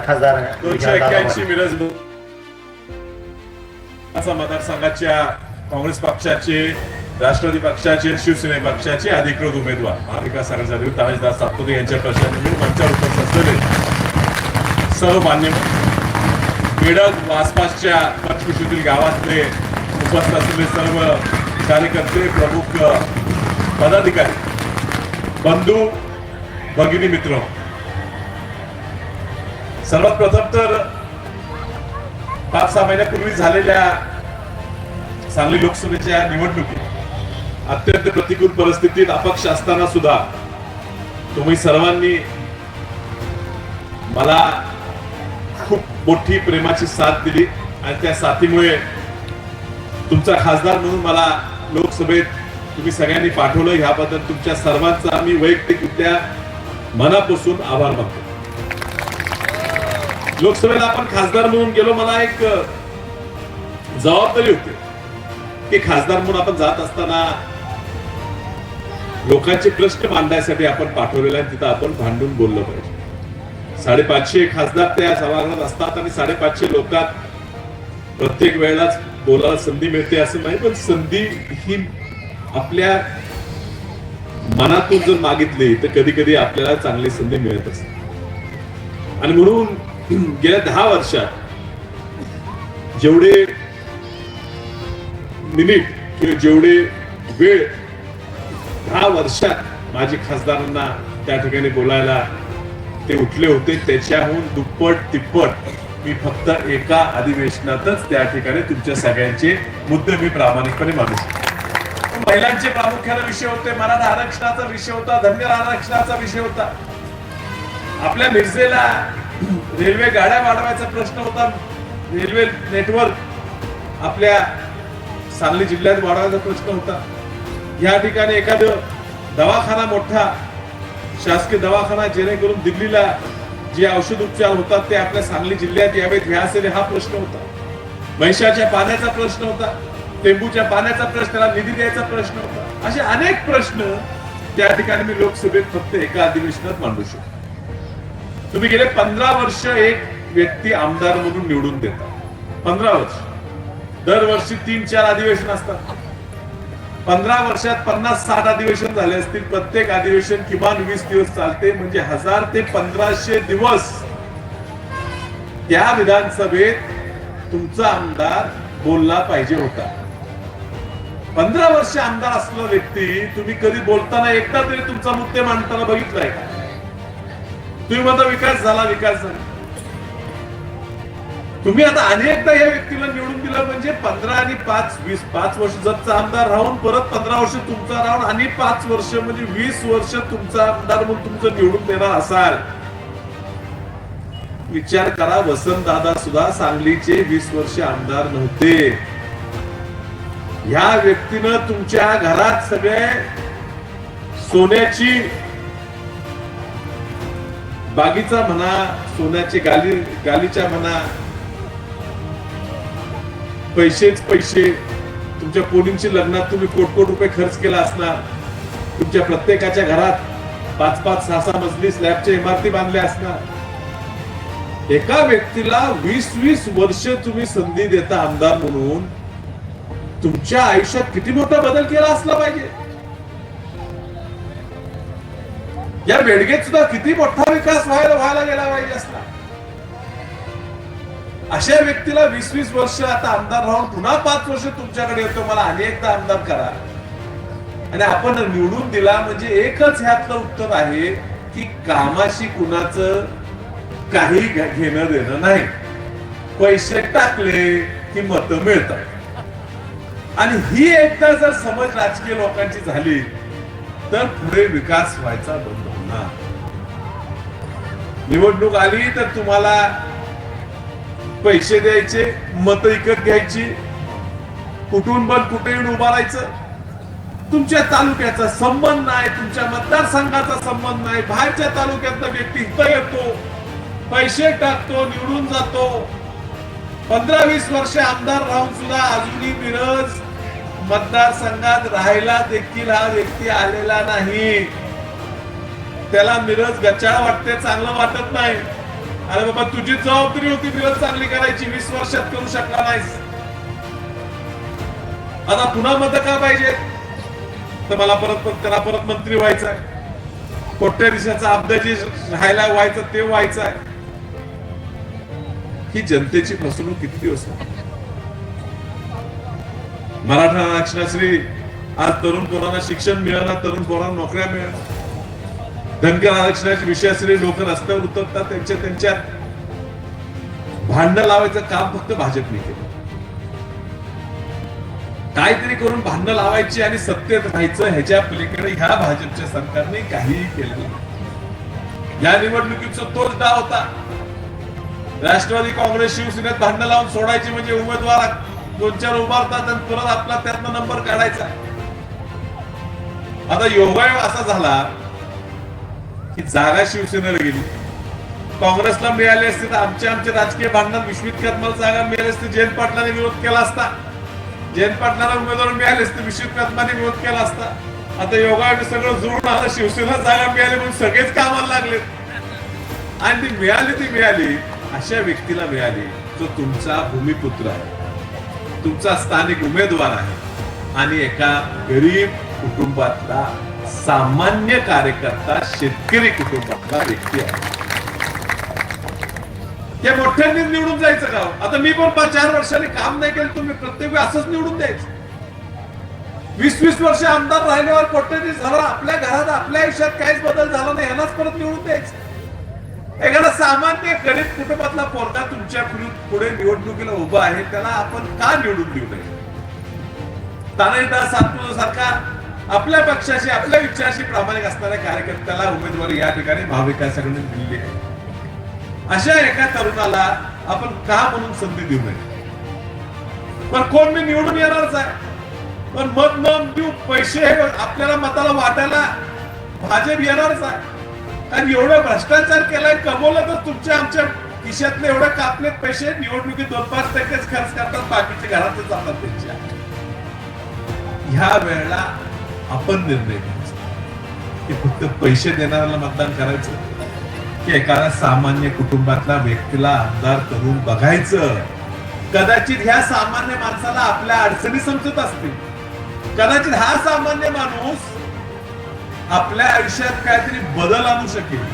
खासदार दोनशे एक्क्याऐंशी मिरज असा मतदारसंघाच्या काँग्रेस पक्षाचे राष्ट्रवादी पक्षाचे शिवसेने पक्षाचे अधिकृत उमेदवार महाविकास अधिकृत तानाजीदास सातपुते यांच्या प्रश्नाने मी मंचावर उपस्थित असलेले सर्व मान्य बेडग आसपासच्या पंचकृषीतील गावातले उपस्थित असलेले सर्व कार्यकर्ते प्रमुख पदाधिकारी बंधू भगिनी मित्र सर्वात प्रथम तर पाच सहा महिन्यापूर्वी झालेल्या सांगली लोकसभेच्या निवडणुकीत अत्यंत प्रतिकूल परिस्थितीत अपक्ष असताना सुद्धा तुम्ही सर्वांनी मला खूप मोठी प्रेमाची साथ दिली आणि त्या साथीमुळे तुमचा खासदार म्हणून मला लोकसभेत तुम्ही सगळ्यांनी पाठवलं. ह्याबद्दल तुमच्या सर्वांचा मी वैयक्तिकरित्या मनापासून आभार मानतो. लोकसभेला आपण खासदार म्हणून गेलो मला एक जबाबदारी होती की खासदार म्हणून आपण जात असताना लोकांचे प्रश्न मांडण्यासाठी आपण पाठवलेला आहे तिथं आपण भांडून बोललं पाहिजे. साडेपाचशे खासदार त्या सभागृहात असतात आणि साडेपाचशे लोकात प्रत्येक वेळेलाच बोलायला संधी मिळते असं नाही पण संधी ही आपल्या मनातून जर मागितली तर कधी कधी आपल्याला चांगली संधी मिळत असते. आणि म्हणून गेल्या दहा वर्षात जेवढे मिनिट किंवा जेवढे वेळ दहा वर्षात माझी खासदारांना त्या ठिकाणी बोलायला ते उठले होते त्याच्याहून दुप्पट तिप्पट मी फक्त एका अधिवेशनातच त्या ठिकाणी तुमच्या सगळ्यांचे मुद्दे मी प्रामाणिकपणे मानू शकतो. महिलांचे प्रामुख्याने विषय होते मराठा आरक्षणाचा विषय होता धनगर आरक्षणाचा विषय होता. आपल्या मिरजेला रेल्वे गाड्या वाढवायचा प्रश्न होता. रेल्वे नेटवर्क आपल्या सांगली जिल्ह्यात वाढवायचा प्रश्न होता. या ठिकाणी एखादं दवाखाना मोठा शासकीय दवाखाना जेणेकरून दिल्लीला जे औषध उपचार होतात ते आपल्या सांगली जिल्ह्यात यावेत ह्यासाठी हा प्रश्न होता. महिषाच्या पाण्याचा प्रश्न होता. टेंबूच्या पाण्याचा प्रश्न निधी द्यायचा प्रश्न होता. असे अनेक प्रश्न त्या ठिकाणी मी लोकसभेत फक्त एका अधिवेशनात मांडू शकतो. तुम्ही गेले पंधरा वर्ष एक व्यक्ती आमदार म्हणून निवडून देता पंधरा वर्ष. दरवर्षी तीन चार अधिवेशन असतात. पंधरा वर्षात पन्नास साठ अधिवेशन झाले असतील प्रत्येक अधिवेशन किमान वीस दिवस चालते म्हणजे हजार ते पंधराशे दिवस त्या विधानसभेत तुमचा आमदार बोलला पाहिजे होता. पंधरा वर्ष आमदार असलेला व्यक्ती तुम्ही कधी बोलताना एकदा तरी तुमचा मुद्दे मांडताना बघितलाय का? तुम्ही म्हणता विकास झाला विकास झाला. तुम्ही आता अनेकदा या व्यक्तीला निवडून दिलं म्हणजे पंधरा आणि पाच वीस पाच वर्ष जरचा आमदार राहून परत पंधरा वर्ष तुमचा राहून आणि पाच वर्ष म्हणजे वीस वर्ष तुमचा आमदार म्हणून तुमचं निवडून देणार असाल. विचार करा वसंत दादा सुद्धा सांगलीचे वीस वर्ष आमदार नव्हते. ह्या व्यक्तीनं तुमच्या घरात सगळे सोन्याची बागीचा म्हणा सोन्याची गाली गालीच्या म्हणा पैसेच पैसे तुमच्या पोलींची लग्नात तुम्ही कोट कोट रुपये खर्च केला असणार. तुमच्या प्रत्येकाच्या घरात पाच पाच सहा सहा मजली स्लॅबच्या इमारती बांधल्या असणार. एका व्यक्तीला वीस वीस वर्ष तुम्ही संधी देता आमदार म्हणून तुमच्या आयुष्यात किती मोठा बदल केला असला पाहिजे? या बेडगेत सुद्धा किती मोठा विकास व्हायला व्हायला गेला पाहिजे असला. अशा व्यक्तीला वीस वीस वर्ष आता आमदार राहून पुन्हा पाच वर्ष तुमच्याकडे येतो मला अनेकदा आमदार करा. आणि आपण निवडून दिला म्हणजे एकच ह्यातलं उत्तर आहे की कामाशी कुणाचं काही घेणं देणं नाही. पैसे टाकले की मत मिळतात. आणि ही एकदा जर समज राजकीय लोकांची झाली तर पुढे विकास व्हायचा बंद. निवडणूक आली तर तुम्हाला पैसे द्यायचे मत विकत घ्यायची. कुठून पण कुठे येऊन उभा राहायचं तुमच्या तालुक्याचा संबंध नाही तुमच्या मतदारसंघाचा संबंध नाही बाहेरच्या तालुक्यातला व्यक्ती इथं येतो पैसे टाकतो निवडून जातो. पंधरा वीस वर्ष आमदार राहून सुद्धा अजूनही मिरज मतदारसंघात राहायला देखील हा व्यक्ती आलेला नाही. त्याला मिरज गचाळ वाटते चांगलं वाटत नाही. अरे बाबा तुझी जबाबदारी होती मिरज चांगली करायची वीस वर्षात करू शकला नाहीस. आता पुन्हा मत का पाहिजे? तर मला परत त्याला परत मंत्री व्हायचं आहे. कोट्या दिशाचा अब्दा जे राहायला व्हायचं ते व्हायचं आहे. ही जनतेची फसवणूक किती दिवस मराठा आरक्षणाश्री आज तरुण पोरांना शिक्षण मिळालं तरुण पोरांना नोकऱ्या मिळाल्या धनगर आरक्षणाचे असलेले लोक रस्त्यावर उतरतात त्यांच्या त्यांच्यात भांडण लावायचं काम फक्त भाजपने केलं. काहीतरी करून भांडणं लावायची आणि सत्तेत राहायचं ह्याच्या पलीकडे ह्या भाजपच्या सरकारने काहीही केलं या निवडणुकीचा तोच डाव होता. राष्ट्रवादी काँग्रेस शिवसेनेत भांडणं लावून सोडायची म्हणजे उमेदवार दोन चार उभारतात आणि परत आपला त्यातनं नंबर काढायचा. आता योगायोग असा झाला ही जागा शिवसेनेला गेली. काँग्रेसला मिळाली असती तर आमच्या आमच्या राजकीय भांडणात विश्वित कदमाला जागा मिळाली असते जयंत पाटलाने विरोध केला असता. जयंत पाटलाला उमेदवार मिळाले असते विश्वित कदमाने विरोध केला असता. आता योगायोगी सगळं जुळून आता शिवसेना जागा मिळाली म्हणून सगळेच कामाला लागले आणि ती मिळाली ती मिळाली अशा व्यक्तीला मिळाली जो तुमचा भूमिपुत्र आहे. तुमचा स्थानिक उमेदवार आहे. आणि एका गरीब कुटुंबातला सामान्य कार्यकर्ता शेतकरी कुटुंबातला व्यक्ती आहे. त्या मोठ्यांनी निवडून जायचं का आता मी पण पाच चार वर्षांनी काम नाही केलं तुम्ही प्रत्येक वेळी असंच निवडून द्यायचं. वीस वीस वर्ष आमदार राहिल्यावर कोट्याधी झाला आपल्या घरात आपल्या आयुष्यात काहीच बदल झाला नाही यांनाच परत निवडून द्यायचं. एखादा सामान्य गरीब कुटुंबातला पोरगा तुमच्या पुढे- पुढे निवडणुकीला उभा आहे त्याला आपण का निवडून देऊ नये? तानाजीदार सातपुर सरकार आपल्या पक्षाशी आपल्या विचारशी प्रामाणिक असणाऱ्या कार्यकर्त्याला उमेदवारी या ठिकाणी महाविकासाकडून दिलेली आहे अशा एका तरुणाला आपण का म्हणून संधी देऊ नये? पण कोण मी निवडून येणारच आहे. पण मत न देऊ पैसे हे आपल्याला मताला वाटायला भाजप येणारच आहे. कारण एवढं भ्रष्टाचार केलाय कमवलं तर तुमच्या आमच्या खिशातले एवढे कापलेत पैसे निवडणुकीत दोन पाच टक्केच खर्च करतात बाकीचे घरातच जातात त्यांच्या. ह्या वेळेला आपण निर्णय घ्यायचा. की फक्त पैसे देणाऱ्याला मतदान करायचं. की एखाद्या सामान्य कुटुंबातल्या व्यक्तीला आमदार करून बघायचं. कदाचित ह्या सामान्य माणसाला आपल्या अडचणी समजत असतील. कदाचित हा सामान्य माणूस आपल्या आयुष्यात काहीतरी बदल आणू शकेल.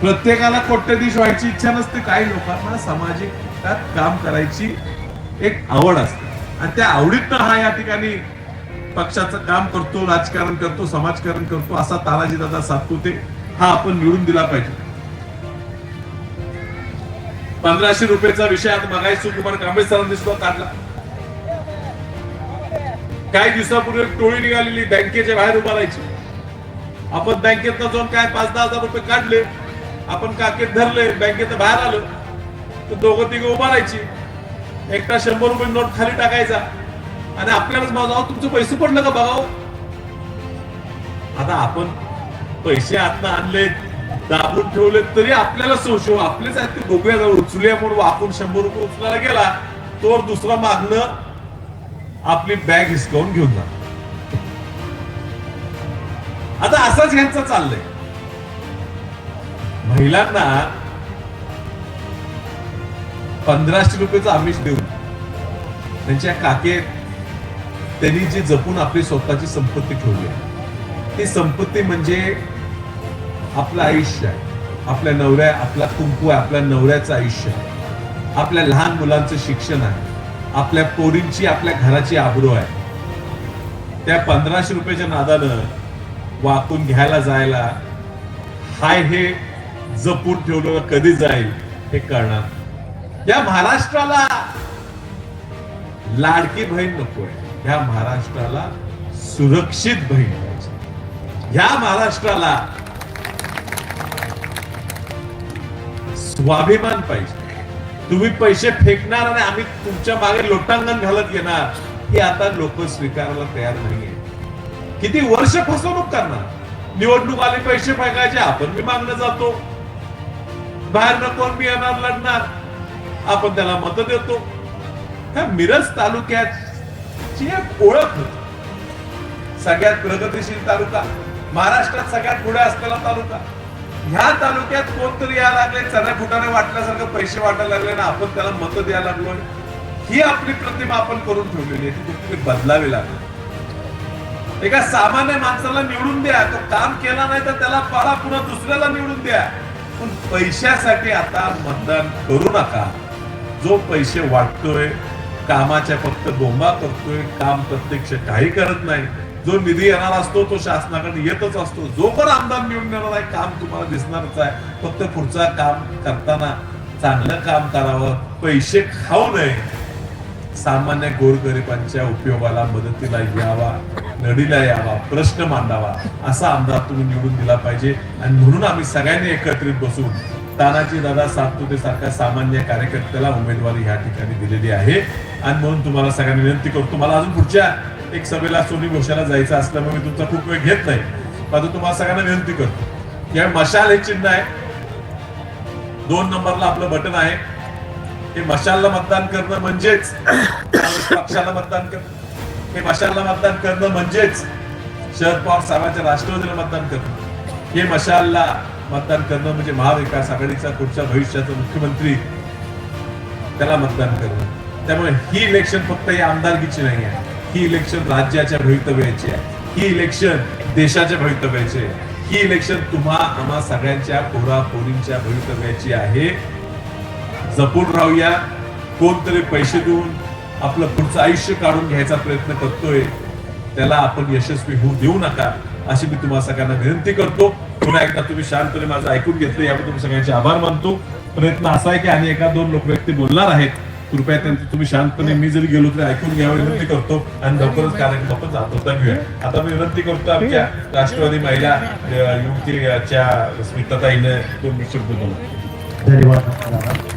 प्रत्येकाला कोट्यधीश व्हायची इच्छा नसते काही लोकांना. सामाजिक काम करायची एक आवड असते. आणि त्या आवडीतनं हा या ठिकाणी पक्षाचं काम करतो राजकारण करतो समाजकारण करतो असा तानाजी दादा सातपुते हा आपण निवडून दिला पाहिजे. पंधराशे रुपयाचा विषय आता मगाई सुकुमार कांबळे सरांनी सुद्धा काढला. काही दिवसापूर्वी एक टोळी निघालेली बँकेच्या बाहेर उभा राहायची आपण बँकेत जाऊन काय पाच दहा हजार रुपये काढले आपण काकेत धरले बँकेत बाहेर आलो तर दोघं तिघं उभा राहायची एकटा शंभर रुपये नोट खाली टाकायचा. आणि आपल्यालाच माझा तुमचं पैसे पडलं का बघाव? आता आपण पैसे आता आणले दाबून ठेवले तरी आपल्याला संशय आपलेच आहेत ते बघूया जाऊ उचलूया म्हणून आपण शंभर रुपये उचलायला गेला तोवर दुसरा मागणं आपली बॅग हिसकावून घेऊन जा आता असंच ह्यांचं चाललंय. महिलांना पंधराशे रुपयेचं आमिष देऊन त्यांच्या काकेत त्यांनी जी जपून आपली स्वतःची संपत्ती ठेवली आहे. ती संपत्ती म्हणजे आपलं आयुष्य आहे. आपल्या नवऱ्या आपला कुंकू आहे आपल्या नवऱ्याचं आयुष्य आहे. आपल्या लहान मुलांचं शिक्षण आहे. आपल्या पोरींची आपल्या घराची आबरू आहे. त्या पंधराशे रुपयाच्या नादानं वाकून घ्यायला जायला हाय हे जपून ठेवलं कधी जाईल हे कळणार या महाराष्ट्राला लाडकी बहीण नकोय ह्या महाराष्ट्राला सुरक्षित बहीण पाहिजे ह्या महाराष्ट्राला स्वाभिमान पाहिजे. तुम्ही पैसे फेकणार आणि आम्ही तुमच्या मागे लोटांगण घालत येणार हे आता लोक स्वीकारायला तयार नाहीये. किती वर्ष फसवणूक करणार? निवडणूक आली पैसे फेकायचे आपण मी मागणं जातो. बाहेर कोण मी येणार लढणार? आपण त्याला मत देतो. ह्या मिरज तालुक्यात तालुक्याची एक ओळख सगळ्यात प्रगतीशील तालुका महाराष्ट्रात सगळ्यात पुढे असलेला तालुका. ह्या तालुक्यात कोणतरी यायला लागले चण्या फुटाने वाटल्यासारखं पैसे वाटायला लागले ना आपण त्याला मत द्यायला लागलोय ही आपली प्रतिमा आपण करून ठेवलेली आहे. ती कुठली बदलावी लागली. एका सामान्य माणसाला निवडून द्या. तो काम केला नाही तर त्याला पाळा पुन्हा दुसऱ्याला निवडून द्या. पण पैशासाठी आता मतदान करू नका. जो पैसे वाटतोय कामाच्या फक्त बोंबा करतोय काम प्रत्यक्ष काही करत नाही. जो निधी येणार असतो तो शासनाकडे येतच असतो. जो पण आमदार निवडून येणार आहे काम तुम्हाला दिसणारच आहे. फक्त पुढचा काम करताना चांगलं काम करावं पैसे खाऊ नये. सामान्य गोरगरिबांच्या उपयोगाला मदतीला यावा नडीला यावा प्रश्न मांडावा असा आमदार तुम्ही निवडून दिला पाहिजे. आणि म्हणून आम्ही सगळ्यांनी एकत्रित बसून तानाजी दादा सातपुते सारख्या सामान्य कार्यकर्त्याला उमेदवारी ह्या ठिकाणी दिलेली आहे. आणि म्हणून तुम्हाला सगळ्यांनी विनंती करतो मला अजून पुढच्या एक सभेला सोनी घोषाला जायचं असल्यामुळे मी तुमचा खूप वेळ घेत नाही. मात्र तुम्हाला सगळ्यांना विनंती करतो. या मशाल हे चिन्ह आहे. दोन नंबरला आपलं बटन आहे. हे मशालला मतदान करणं म्हणजेच पक्षाला मतदान करणं हे मशालला मतदान करणं म्हणजेच शरद पवार साहेबांच्या राष्ट्रवादीला मतदान करणं. हे मशालला मतदान करणं म्हणजे महाविकास आघाडीचा पुढच्या भविष्याचा मुख्यमंत्री त्याला मतदान करणं. त्यामुळे ही इलेक्शन फक्त या आमदारकीची नाही आहे. ही इलेक्शन राज्याच्या भवितव्याची आहे. ही इलेक्शन देशाच्या भवितव्याची आहे. ही इलेक्शन तुम्हा आम्हा सगळ्यांच्या पोरा पोरींच्या भवितव्याची आहे. जपून राहूया. कोणतरी पैसे देऊन आपलं पुढचं आयुष्य काढून घ्यायचा प्रयत्न करतोय त्याला आपण यशस्वी होऊ देऊ नका अशी मी तुम्हाला सगळ्यांना विनंती करतो. पुन्हा एकदा तुम्ही शांतपणे माझं ऐकून घेतलं याबद्दल तुम्ही सगळ्यांचे आभार मानतो. प्रयत्न असा आहे की आणि एका दोन लोक व्यक्ती बोलणार आहेत. कृपया त्यांचं तुम्ही शांतपणे मी जरी गेलो तरी ऐकून घ्यावं विनंती करतो आणि लवकरच कार्यक्रम आपण जातो घेऊया. आता मी विनंती करतो आमच्या राष्ट्रवादी महिला युवतीच्या स्मिताताईनं दोन शब्द बोला धन्यवाद.